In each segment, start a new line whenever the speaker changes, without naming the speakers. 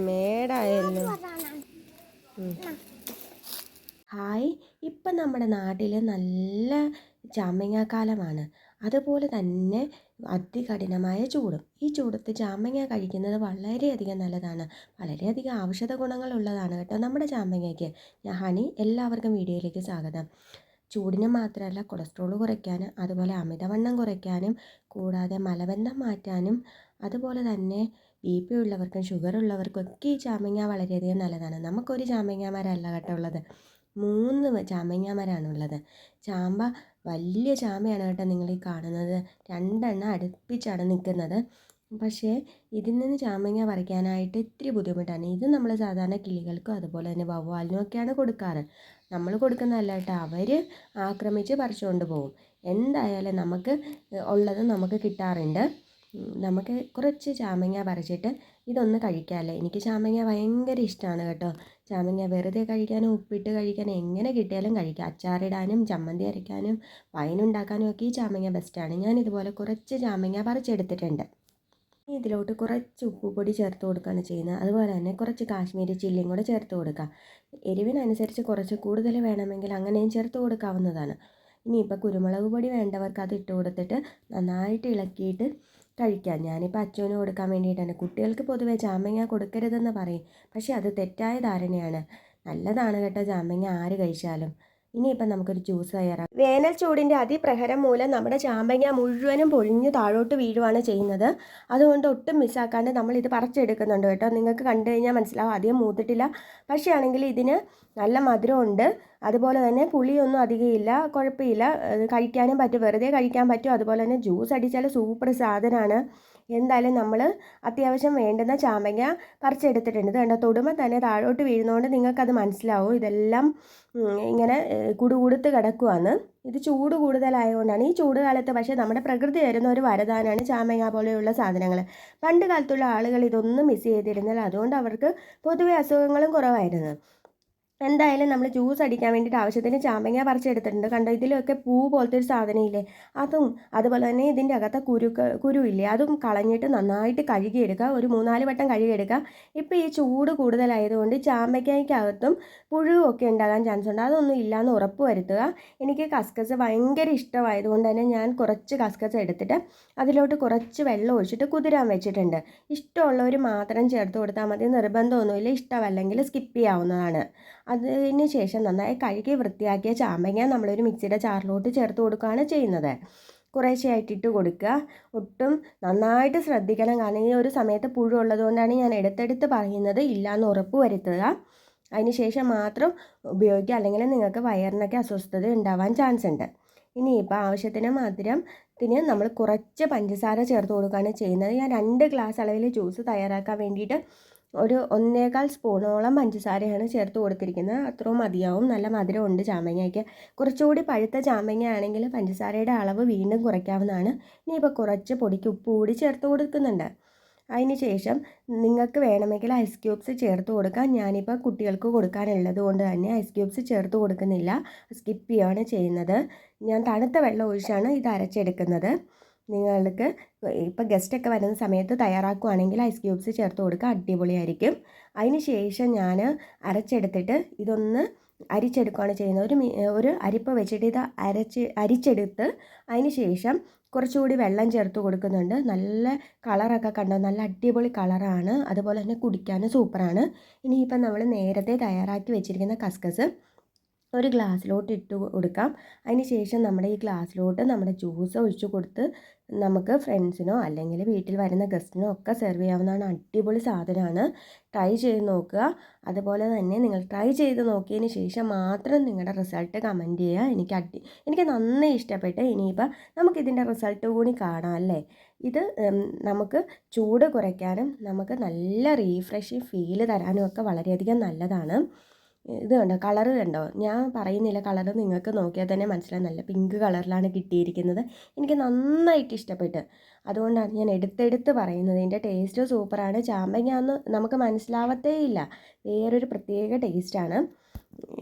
മേടായല്ലോ ഉം. ഹായ് ഇപ്പം നമ്മുടെ നാട്ടിൽ നല്ല ചാമ്പങ്ങാക്കാലമാണ് അതുപോലെ തന്നെ അതികഠിനമായ ചൂടും. ഈ ചൂടത്ത് ചാമ്പങ്ങ കഴിക്കുന്നത് വളരെയധികം നല്ലതാണ്. വളരെയധികം ഔഷധ ഗുണങ്ങളുള്ളതാണ് കേട്ടോ നമ്മുടെ ചാമ്പങ്ങയ്ക്ക് ഞാൻ ഹണി എല്ലാവർക്കും വീഡിയോയിലേക്ക് സ്വാഗതം. ചൂടിന് മാത്രമല്ല കൊളസ്ട്രോൾ കുറയ്ക്കാനും അതുപോലെ അമിതവണ്ണം കുറയ്ക്കാനും കൂടാതെ മലബന്ധം മാറ്റാനും അതുപോലെ തന്നെ ബി പി ഉള്ളവർക്കും ഷുഗർ ഉള്ളവർക്കും ഒക്കെ ഈ ചാമ്പങ്ങ വളരെയധികം നല്ലതാണ്. നമുക്കൊരു ചാമ്പങ്ങ മരമല്ല കേട്ടോ ഉള്ളത്. മൂന്ന് ചാമ്പങ്ങ മരമാണുള്ളത് ചാമ്പ വലിയ ചാമ്പയാണ് കേട്ടോ നിങ്ങൾ ഈ കാണുന്നത്. രണ്ടെണ്ണം അടുപ്പിച്ചാണ് നിൽക്കുന്നത്. പക്ഷേ ഇതിൽ നിന്ന് ചാമ്പങ്ങ പറിക്കാനായിട്ട് ഇത്തിരി ബുദ്ധിമുട്ടാണ്. ഇത് നമ്മൾ സാധാരണ കിളികൾക്കും അതുപോലെ തന്നെ വവ്വാലിനും ഒക്കെയാണ് കൊടുക്കാറ്. നമ്മൾ കൊടുക്കുന്നതല്ല കേട്ടോ അവർ ആക്രമിച്ച് പറിച്ചുകൊണ്ട് പോകും എന്തായാലും നമുക്ക് ഉള്ളത് നമുക്ക് കിട്ടാറുണ്ട്. നമുക്ക് കുറച്ച് ചാമങ്ങ പറിച്ചിട്ട് ഇതൊന്ന് കഴിക്കാമല്ലേ എനിക്ക് ചാമങ്ങ ഭയങ്കര ഇഷ്ടമാണ് കേട്ടോ. ചാമങ്ങ വെറുതെ കഴിക്കാനും ഉപ്പിട്ട് കഴിക്കാനും എങ്ങനെ കിട്ടിയാലും കഴിക്കാം. അച്ചാറിടാനും ചമ്മന്തി അരയ്ക്കാനും വൈനുണ്ടാക്കാനും ഒക്കെ ഈ ചാമങ്ങ ബെസ്റ്റാണ് ഞാൻ ഇതുപോലെ കുറച്ച് ചാമങ്ങ പറിച്ചെടുത്തിട്ടുണ്ട്. ഇതിലോട്ട് കുറച്ച് ഉപ്പുപൊടി ചേർത്ത് കൊടുക്കുകയാണ് ചെയ്യുന്നത്. അതുപോലെ തന്നെ കുറച്ച് കാശ്മീരി ചില്ലിയും കൂടെ ചേർത്ത് കൊടുക്കുക. എരിവിനനുസരിച്ച് കുറച്ച് കൂടുതൽ വേണമെങ്കിൽ അങ്ങനെയും ചേർത്ത് കൊടുക്കാവുന്നതാണ്. ഇനിയിപ്പോൾ കുരുമുളക് പൊടി വേണ്ടവർക്ക് അത് ഇട്ട് കൊടുത്തിട്ട് നന്നായിട്ട് ഇളക്കിയിട്ട് കഴിക്കാം ഞാനിപ്പോൾ അച്ഛനും കൊടുക്കാൻ വേണ്ടിയിട്ടാണ്. കുട്ടികൾക്ക് പൊതുവേ ജാമ്യങ്ങ കൊടുക്കരുതെന്ന് പറയും. പക്ഷേ അത് തെറ്റായ ധാരണയാണ്. നല്ലതാണ് കേട്ടോ ജാമ്യങ്ങ ആര് കഴിച്ചാലും. ഇനിയിപ്പം നമുക്കൊരു ജ്യൂസ് തയ്യാറാക്കാം വേനൽ ചൂടിന്റെ അതിപ്രഹരം മൂലം നമ്മുടെ ചാമ്പങ്ങ മുഴുവനും പൊഴിഞ്ഞ് താഴോട്ട് വീഴുവാണ് ചെയ്യുന്നത്. അതുകൊണ്ട് ഒട്ടും മിസ്സാക്കാണ്ട് നമ്മൾ ഇത് പറിച്ചെടുക്കുന്നുണ്ട് കേട്ടോ. നിങ്ങൾക്ക് കണ്ടു കഴിഞ്ഞാൽ മനസ്സിലാവും അധികം മൂത്തിട്ടില്ല. പക്ഷേ ആണെങ്കിൽ ഇതിന് നല്ല മധുരമുണ്ട്. അതുപോലെ തന്നെ പുളിയൊന്നും അധികമില്ല കുഴപ്പമില്ല. കഴിക്കാനും പറ്റും. വെറുതെ കഴിക്കാൻ പറ്റും. അതുപോലെ തന്നെ ജ്യൂസ് അടിച്ചാൽ സൂപ്പർ സാധനമാണ്. എന്തായാലും നമ്മൾ അത്യാവശ്യം വേണ്ടുന്ന ചാമ്പങ്ങ പറിച്ചെടുത്തിട്ടുണ്ട്. കണ്ടോ? തൊടുമ്പോൾ തന്നെ താഴോട്ട് വീഴുന്നതുകൊണ്ട് നിങ്ങൾക്കത് മനസ്സിലാവും. ഇതെല്ലാം ഇങ്ങനെ കുടുകുടുത്ത് കിടക്കുവാണ് ഇത് ചൂട് കൂടുതലായതുകൊണ്ടാണ് ഈ ചൂട് കാലത്ത് പക്ഷേ നമ്മുടെ പ്രകൃതി തരുന്ന ഒരു വരദാനാണ് ചാമ്പങ്ങ പോലെയുള്ള സാധനങ്ങൾ പണ്ട് കാലത്തുള്ള ആളുകൾ ഇതൊന്നും മിസ് ചെയ്തിരുന്നില്ല. അതുകൊണ്ട് അവർക്ക് പൊതുവെ അസുഖങ്ങളും കുറവായിരുന്നു. എന്തായാലും നമ്മൾ ജ്യൂസ് അടിക്കാൻ വേണ്ടിയിട്ട് ആവശ്യത്തിന് ചാമ്പങ്ങ പറിച്ചെടുത്തിട്ടുണ്ട്. കണ്ടോ ഇതിലൊക്കെ പൂ പോലത്തെ ഒരു സാധനം ഇല്ലേ അതും അതുപോലെ തന്നെ ഇതിന്റെ അകത്തെ കുരു കുരു ഇല്ലേ? അതും കളഞ്ഞിട്ട് നന്നായിട്ട് കഴുകിയെടുക്കുക. ഒരു മൂന്നാൽ വട്ടം കഴുകിയെടുക്കുക. ഇപ്പോൾ ഈ ചൂട് കൂടുതലായതുകൊണ്ട് ചാമ്പയ്ക്കകത്തും പുഴുവൊക്കെ ഉണ്ടാകാൻ ചാൻസ് ഉണ്ട്. അതൊന്നും ഇല്ലയെന്ന് ഉറപ്പ് വരുത്തുക. എനിക്ക് കസ്കസ് ഭയങ്കര ഇഷ്ടമായതുകൊണ്ട് തന്നെ ഞാൻ കുറച്ച് കസ്കസ് എടുത്തിട്ട് അതിലോട്ട് കുറച്ച് വെള്ളം ഒഴിച്ചിട്ട് കുതിരാൻ വെച്ചിട്ടുണ്ട്. ഇഷ്ടമുള്ളവർ മാത്രം ചേർത്ത് കൊടുത്താൽ മതി. നിർബന്ധമൊന്നുമില്ല. ഇഷ്ടമല്ലെങ്കിൽ സ്കിപ്പ് ചെയ്യാവുന്നതാണ്. അതിന് ശേഷം നന്നായി കഴുകി വൃത്തിയാക്കിയ ചാമ്പങ്ങ നമ്മളൊരു മിക്സിയുടെ ചാറിലോട്ട് ചേർത്ത് കൊടുക്കുകയാണ് ചെയ്യുന്നത്. കുറേശ്ശെയായിട്ട് ഇട്ട് കൊടുക്കുക. ഒട്ടും നന്നായിട്ട് ശ്രദ്ധിക്കണം. കാരണം ഈ ഒരു സമയത്ത് പുഴു ഉള്ളതുകൊണ്ടാണ് ഞാൻ എടുത്തെടുത്ത് പറയുന്നത്. ഇല്ലയെന്ന് ഉറപ്പ് വരുത്തുക. അതിന് ശേഷം മാത്രം ഉപയോഗിക്കുക. അല്ലെങ്കിൽ നിങ്ങൾക്ക് വയറിനൊക്കെ അസ്വസ്ഥത ഉണ്ടാവാൻ ചാൻസ് ഉണ്ട്. ഇനിയിപ്പോൾ ആവശ്യത്തിന് മധുരത്തിന് നമ്മൾ കുറച്ച് പഞ്ചസാര ചേർത്ത് കൊടുക്കുകയാണ് ചെയ്യുന്നത്. ഞാൻ രണ്ട് ഗ്ലാസ് അളവിൽ ജ്യൂസ് തയ്യാറാക്കാൻ വേണ്ടിയിട്ട് ഒരു ഒന്നേകാൽ സ്പൂണോളം പഞ്ചസാരയാണ് ചേർത്ത് കൊടുത്തിരിക്കുന്നത്. അത്രയും മതിയാവും. നല്ല മധുരമുണ്ട് ചാമ്പങ്ങയ്ക്ക് കുറച്ചുകൂടി പഴുത്ത ചാമ്പങ്ങ ആണെങ്കിൽ പഞ്ചസാരയുടെ അളവ് വീണ്ടും കുറയ്ക്കാവുന്നതാണ്. ഇനി ഇപ്പോൾ കുറച്ച് പൊടിക്ക് ഉപ്പ് കൂടി ചേർത്ത് കൊടുക്കുന്നുണ്ട്. അതിന് ശേഷം നിങ്ങൾക്ക് വേണമെങ്കിൽ ഐസ് ക്യൂബ്സ് ചേർത്ത് കൊടുക്കാം. ഞാനിപ്പോൾ കുട്ടികൾക്ക് കൊടുക്കാനുള്ളത് കൊണ്ട് തന്നെ ഐസ് ക്യൂബ്സ് ചേർത്ത് കൊടുക്കുന്നില്ല. സ്കിപ്പ് ചെയ്യുകയാണ് ചെയ്യുന്നത്. ഞാൻ തണുത്ത വെള്ളം ഒഴിച്ചാണ് ഇത് അരച്ചെടുക്കുന്നത്. നിങ്ങൾക്ക് ഇപ്പോൾ ഗസ്റ്റൊക്കെ വരുന്ന സമയത്ത് തയ്യാറാക്കുകയാണെങ്കിൽ ഐസ് ക്യൂബ്സ് ചേർത്ത് കൊടുക്കുക. അടിപൊളിയായിരിക്കും. അതിന് ശേഷം ഞാൻ അരച്ചെടുത്തിട്ട് ഇതൊന്ന് അരിച്ചെടുക്കുകയാണ് ചെയ്യുന്നത്. ഒരു ഒരു അരിപ്പ വെച്ചിട്ട് ഇത് അരച്ച് അരിച്ചെടുത്ത് അതിന് ശേഷം കുറച്ചുകൂടി വെള്ളം ചേർത്ത് കൊടുക്കുന്നുണ്ട്. നല്ല കളറൊക്കെ കണ്ടോ? നല്ല അടിപൊളി കളറാണ്. അതുപോലെ തന്നെ കുടിക്കാനും സൂപ്പറാണ്. ഇനിയിപ്പം നമ്മൾ നേരത്തെ തയ്യാറാക്കി വെച്ചിരിക്കുന്ന കസ്കസ് ഒരു ഗ്ലാസ്സിലോട്ട് ഇട്ട് കൊടുക്കാം. അതിന് ശേഷം നമ്മുടെ ഈ ഗ്ലാസ്സിലോട്ട് നമ്മുടെ ജ്യൂസ് ഒഴിച്ചു കൊടുത്ത് നമുക്ക് ഫ്രണ്ട്സിനോ അല്ലെങ്കിൽ വീട്ടിൽ വരുന്ന ഗസ്റ്റിനോ ഒക്കെ സെർവ് ചെയ്യാവുന്നതാണ് അടിപൊളി സാധനമാണ്. ട്രൈ ചെയ്ത് നോക്കുക. അതുപോലെ തന്നെ നിങ്ങൾ ട്രൈ ചെയ്ത് നോക്കിയതിന് ശേഷം മാത്രം നിങ്ങളുടെ റിസൾട്ട് കമന്റ് ചെയ്യുക. എനിക്ക് അടി എനിക്ക് നന്നായി ഇഷ്ടപ്പെട്ട് ഇനിയിപ്പോൾ നമുക്കിതിന്റെ റിസൾട്ട് കൂടി കാണാം അല്ലേ? ഇത് നമുക്ക് ചൂട് കുറയ്ക്കാനും നമുക്ക് നല്ല റീഫ്രഷിങ് ഫീൽ തരാനും ഒക്കെ വളരെയധികം നല്ലതാണ്. ഇത് കണ്ടോ? കളർ കണ്ടോ? ഞാൻ പറയുന്നില്ല. കളർ നിങ്ങൾക്ക് നോക്കിയാൽ തന്നെ മനസ്സിലാവും. നല്ല പിങ്ക് കളറിലാണ് കിട്ടിയിരിക്കുന്നത്. എനിക്ക് നന്നായിട്ട് ഇഷ്ടപ്പെട്ട്. അതുകൊണ്ടാണ് ഞാൻ എടുത്തെടുത്ത് പറയുന്നത്. ഇതിന്റെ ടേസ്റ്റ് സൂപ്പറാണ് ചാമ്പങ്ങ ഒന്ന് നമുക്ക് മനസ്സിലാവത്തേ ഇല്ല വേറൊരു പ്രത്യേക ടേസ്റ്റാണ്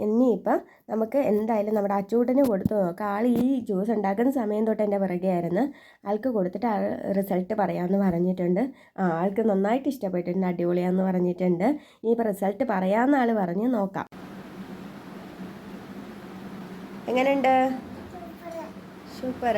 ഇനിയിപ്പം നമുക്ക് എന്തായാലും നമ്മുടെ അച്ചൂട്ടന് കൊടുത്തു നോക്കാം. ആൾ ഈ ജ്യൂസ് ഉണ്ടാക്കുന്ന സമയം തൊട്ട് എന്റെ പുറകെ ആയിരുന്നു. ആൾക്ക് കൊടുത്തിട്ട് ആൾ റിസൾട്ട് പറയാമെന്ന് പറഞ്ഞിട്ടുണ്ട്. ആ ആൾക്ക് നന്നായിട്ട് ഇഷ്ടപ്പെട്ടിട്ടുണ്ട് അടിപൊളിയാന്ന് പറഞ്ഞിട്ടുണ്ട്. ഇനിയിപ്പോൾ റിസൾട്ട് പറയാമെന്ന് ആൾ പറഞ്ഞ് നോക്കാം. എങ്ങനെയുണ്ട്? സൂപ്പർ